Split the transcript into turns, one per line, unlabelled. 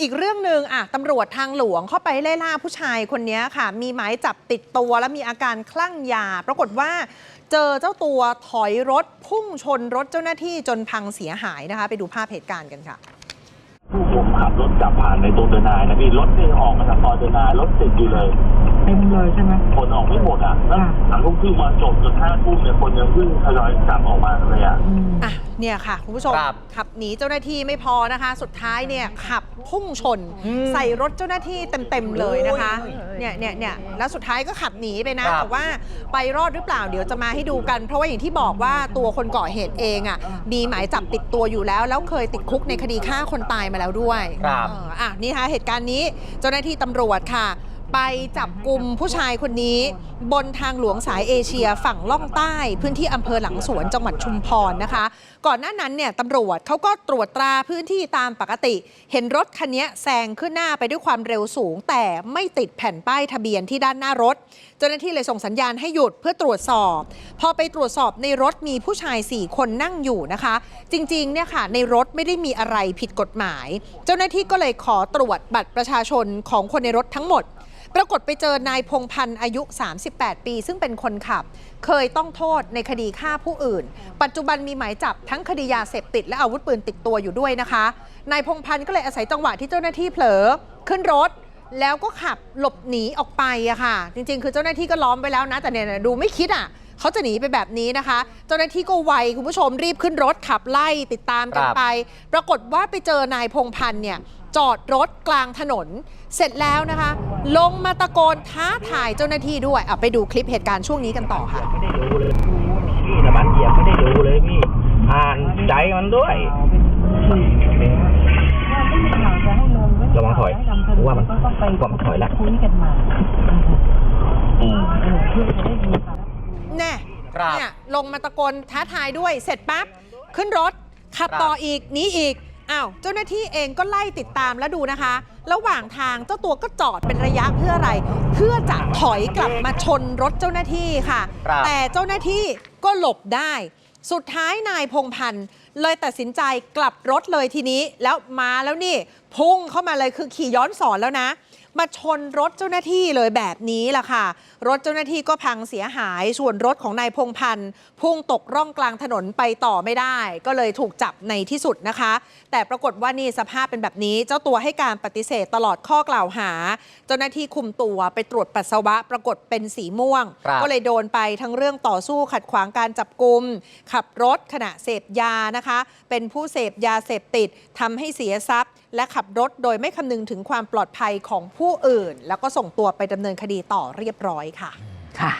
อีกเรื่องหนึ่งอะตำรวจทางหลวงเข้าไปไล่ล่าผู้ชายคนนี้ค่ะ มีหมายจับติดตัวและมีอาการคลั่งยา ปรากฏว่าเจอเจ้าตัวถอยรถพุ่งชนรถเจ้าหน้าที่จนพังเสียหายนะคะ ไปดูภาพเหตุการณ์กันค่ะ
ผมขับรถกลับผ่านในตัวเดนายนะพี่รถนี่ออกมาจากซอยเดนายรถติดอยู่เลย
เต็มเลยใช่ไหม
คนออกไม่หมดอะแล้ว
ค่ะ
หลังทุ่มครึ่งมาจบจนห้าทุ่มเนี่ยคนยังวิ่งทยอยกลับออกมาเลยอะ
อืม
อะเนี่ยค่ะ คุณผู้ชม
ครับ
ขับหนีเจ้าหน้าที่ไม่พอนะคะ สุดท้ายเนี่ยขับพุ่งชน
อืม
ใส่รถเจ้าหน้าที่เต็มๆเลยนะคะ
โอ้ย
เนี่ยเนี่ยเนี่ยแล้วสุดท้ายก็ขับหนีไปนะ
ครับ
แต่ว่าไปรอดหรือเปล่าเดี๋ยวจะมาให้ดูกัน เพราะว่าอย่างที่บอกว่าตัวคนก่อเหตุเองอะมีหมายจับติดตัวอยู่แล้ว แล้วเคยติดคุกในคดีฆ่าคนตายมาแล้วด้วย
ครับ
เอออะนี่ค่ะเหตุการณ์นี้เจ้าหน้าที่ตำรวจค่ะ ไปจับกลุ่มผู้ชายคนนี้ บนทางหลวงสายเอเชียฝั่งล่องใต้ พื้นที่อำเภอหลังสวนจังหวัดชุมพรนะคะ ก่อนหน้านั้นเนี่ยตำรวจเขาก็ตรวจตราพื้นที่ตามปกติ เห็นรถคันนี้แซงขึ้นหน้าไปด้วยความเร็วสูง แต่ไม่ติดแผ่นป้ายทะเบียนที่ด้านหน้ารถ เจ้าหน้าที่เลยส่งสัญญาณให้หยุดเพื่อตรวจสอบ พอไปตรวจสอบในรถมีผู้ชาย 4 คนนั่งอยู่นะคะ จริงๆเนี่ยค่ะในรถไม่ได้มีอะไรผิดกฎหมาย เจ้าหน้าที่ก็เลยขอตรวจบัตรประชาชนของคนในรถทั้งหมด ปรากฏไปเจอนายพงพันธ์อายุ 38 ปี ซึ่งเป็นคนขับ เคยต้องโทษในคดีฆ่าผู้อื่น ปัจจุบันมีหมายจับทั้งคดียาเสพติดและอาวุธปืนติดตัวอยู่ด้วยนะคะนายพงพันธ์ก็เลยอาศัยจังหวะที่เจ้าหน้าที่เผลอขึ้นรถแล้วก็ขับหลบหนีออกไปอะค่ะ จริง ๆ คือเจ้าหน้าที่ก็ล้อมไปแล้วนะ แต่เนี่ยดูไม่คิดอะเขาจะหนีไปแบบนี้นะคะ เจ้าหน้าที่ก็ไวคุณผู้ชมรีบขึ้นรถขับไล่ติดตามกัน
ครับ
ไป ปรากฏว่าไปเจอนายพงพันธ์เนี่ยจอดรถกลางถนน เสร็จแล้วนะคะ ลงมาตะโกนท้าทายเจ้าหน้าที่ด้วยเอาไปดูคลิปเหตุการณ์ช่วงนี้กันต่อค่ะ
ไม่ได้ดูเลยพี่น้ำมันเหยียบไม่ได้ดูเลยพี่อ่านใจมันด้วยระวังถอยผมว่ามันผมถอยละ
คุยกันมา
อืม
เออเพื่อจะได้ดีค่ะ
แน่
ครับ
เนี่ยลงมาตะโกนท้าทายด้วยเสร็จปั๊บขึ้นรถขับ
ครับ
ต่ออีกหนีอีก อ้าวเจ้าหน้าที่เองก็ไล่ติดตามแล้วดูนะคะ ระหว่างทางเจ้าตัวก็จอดเป็นระยะเพื่ออะไร เพื่อจะถอยกลับมาชนรถเจ้าหน้าที่ค่ะ
ครับ
แต่เจ้าหน้าที่ก็หลบได้ สุดท้ายนายพงพันธ์เลยตัดสินใจกลับรถเลยทีนี้ แล้วมาแล้วนี่ พุ่งเข้ามาเลยคือขี่ย้อนสอนแล้วนะ มาชนรถเจ้าหน้าที่เลยแบบนี้ล่ะค่ะ รถเจ้าหน้าที่ก็พังเสียหายส่วนรถของนายพงพันธ์พุ่งตกร่องกลางถนนไปต่อไม่ได้ ก็เลยถูกจับในที่สุดนะคะ แต่ปรากฏว่านี่สภาพเป็นแบบนี้ เจ้าตัวให้การปฏิเสธตลอดข้อกล่าวหา เจ้าหน้าที่คุมตัวไปตรวจปัสสาวะ ปรากฏเป็นสีม่วง
ครับ
ก็เลยโดนไปทั้งเรื่องต่อสู้ขัดขวางการจับกลุ่มขับรถขณะเสพยานะคะ เป็นผู้เสพยาเสพติดทำให้เสียทรัพย์ และขับรถโดยไม่คำนึงถึงความปลอดภัยของผู้อื่น แล้วก็ส่งตัวไปดำเนินคดีต่อเรียบร้อยค่ะ
ค่ะ